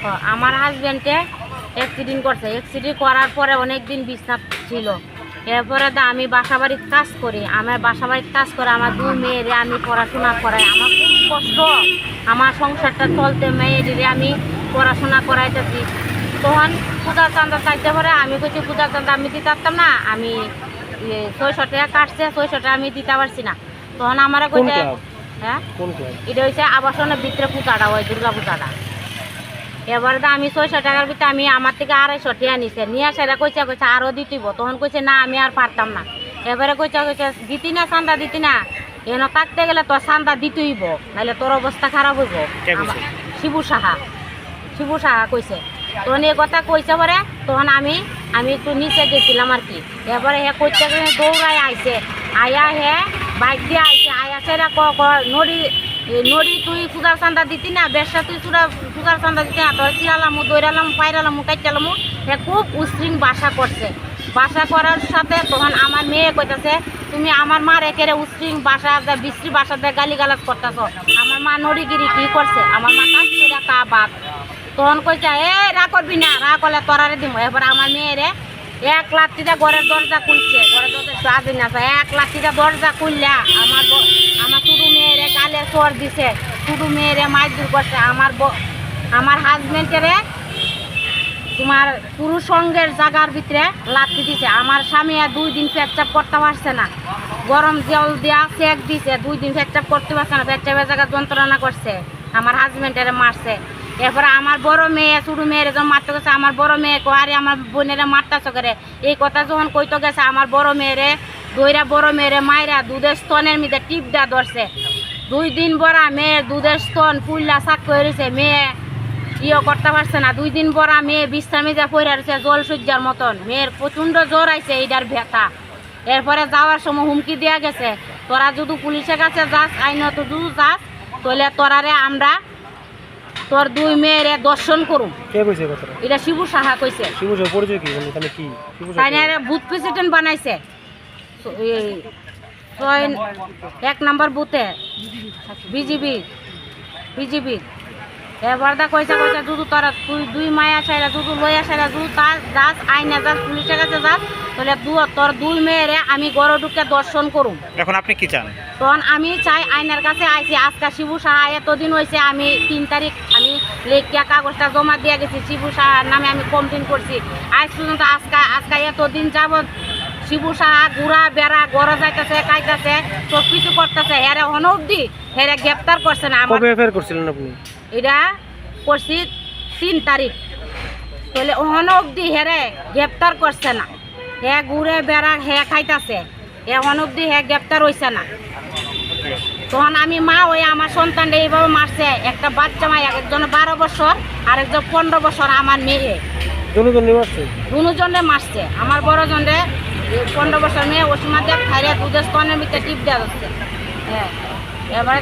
ও, আমার হাজবেন্ডে অ্যাক্সিডেন্ট করছে। অ্যাক্সিডেন্ট করার পরে অনেক দিন বিছনাথ ছিল। এরপরে দা আমি বাসা বাড়ির কাজ করি। আমার বাসা বাড়ির কাজ করে আমার দু মেয়েরে আমি পড়াশোনা করাই। আমার খুব কষ্ট। আমার সংসারটা চলতে মেয়েরে আমি পড়াশোনা করাইতেছি। তখন পূজা চান্দা চাইতে পারে আমি কইছি পূজা চান্দা আমি দিতে পারতাম না। আমি ইয়ে, ছয়শো টাকা কাটছে ছয়শো টাকা আমি দিতে পারছি না। তখন আমার কইছে হ্যাঁ? এটা হচ্ছে আবাসনের ভিতরে পূজাটা হয় দুর্গা পূজাটা এবারে তো আমি ছয়শো টাকার ভিতরে আমি আমার থেকে আড়াইশো টাকা নিছে। নিয়ে সেটা কইছে কইছে আরও দিতিব। তখন কইছে না আমি আর পারতাম না। এবারে কইছে কইছে দিতি না চান্দা দিতি না। এনে থাকতে গেলে তোর চান্দা দিতেইব নাহলে তোর অবস্থা খারাপ হইব। শিবু সাহা। শিবু সাহা কইছে। তখন এই কথা কইছে পরে তখন আমি আমি একটু নিচে গেছিলাম আর কি। এবারে হে কইতে গেলে দৌড়াই আইছে। আয়া হে বাইক দিয়ে আইছে। আয়া সেরা ক নড়ি এ, নড়ি তুই পূজার চান্দা দিতি না বেশা তুই চূড়া পূজার চান্দা দিতি না তোর চিরালাম দৌড়ালাম পাইরালাম, কাইটালাম, হে খুব উশৃং বাসা করছে। বাসা করার সাথে তখন আমার মেয়ে কইতাছে, তুমি আমার মার একেরে উশৃং বাসা বিশ্রী বাসা দিয়ে গালি গালাজ করতেছ। আমার মা নড়িগিরি কি করছে? আমার মা কাজ করে কা বাপ তখন কইছে এ রা করবি না রা করলে তোরারে দিব এবার আমার মেয়েরে এক লাঠিটা ঘরের দরজা খুলছে। ঘরের দরজা একটু না এক লাঠিটা দরজা খুললা। আমার আমার ছোটো মেয়েরে গালে চর দিছে। ছোটো মেয়েরে মাইদুর করছে। আমার আমার হাজবেন্ডেরে তোমার পুরুষ সঙ্গের জায়গার ভিতরে লাঠি দিছে। আমার স্বামী আর দুই দিন পেচ্চাপ করতে পারছে না। গরম জল দেওয়া সেক দিছে। দুই দিন পেচ্চাপ করতে পারছে না। পেচ্চাপের জায়গা যন্ত্রণা করছে। আমার হাজবেন্ডেরে মারছে। এরপরে আমার বড় মেয়ে, ছোটো মেয়ের যখন মারতে গেছে, আমার বড় মেয়ে কোয়ারে আমার বোনেরা মারতেছে করে। এই কথা যখন কইতে গেছে, আমার বড় মেয়েরে দইরা বড় মেয়েরে মাইরা দুধের স্তনের মধ্যে টিপ দেওয়া ধরছে। দুই দিন বড়া মেয়ের দুধের স্তন ফুল্লা সাক করেছে মেয়ে ইয়ে করতে পারছে না। দুই দিন পর মেয়ে বিশ্রামে যা পড়ে রয়েছে জল সূর্যার মতন। মেয়ের প্রচণ্ড জ্বর আইছে এইটার ব্যথা। এরপরে যাওয়ার সময় হুমকি দেওয়া গেছে, তোরা যদি পুলিশের কাছে যাস, আইনত যদি যাস, তাহলে তোরারে আমরা তোর দুই মেয়ের দর্শন করুন কে কইছে কথা কথাটা? এটা শিবু সাহা কইছে। শিবু সাহা পরিচয় কি? মানে তাহলে কি? শিবু তাই সাহেব না বুথ প্রেসিডেন্ট বানাইছে। এক নাম্বার বুথে বিজিবি বিজিবি। এবার দা কইসা কইসা দুদু তোরা তুই দুই মায়া সাইরা দুদু লইয়া সাইরা দুদু তার যাস আইনে যাস পুলিশের কাছে যাস তাহলে দু তোর দুই মেয়েরে আমি গড় ঢুকে দর্শন করুম। এখন আপনি কি চান? তখন আমি চাই আইনের কাছে আইছি আজকে শিবু সাহা এতদিন হয়েছে আমি তিন তারিখ আমি লেখিয়া কাগজটা জমা দিয়ে গেছি শিবু সাহার নামে আমি কমপ্লেন করছি। আজ পর্যন্ত আজকে আজকে এতদিন যাবৎ শিবু সাহা ঘুরা বেড়া গড় যাইতেছে কাইতেছে সব কিছু করতেছে হেরে হন অব্দি হেরে গ্রেপ্তার করছে না আমার। কবে করছিলেন আপনি? এটা করছি তিন তারিখ। তাহলে ওহন অব্দি হেরে গ্রেপ্তার করছে না। হে ঘুরে বেড়া হে খাইতাছে। এখন অব্দি হে গ্রেপ্তার হইছে না। তখন আমি মা ওই আমার সন্তানটা এইভাবে মারছে। একটা বাচ্চা মা একজন বারো বছর আর একজন পনেরো বছর আমার মেয়ে। দুজন মারছে? আমার বড় জনে পনেরো বছর মেয়ে ওষুধ দিয়ে খাইলে দুধের স্তনের ভিতরে টিপ দেওয়া যাচ্ছে হ্যাঁ এবার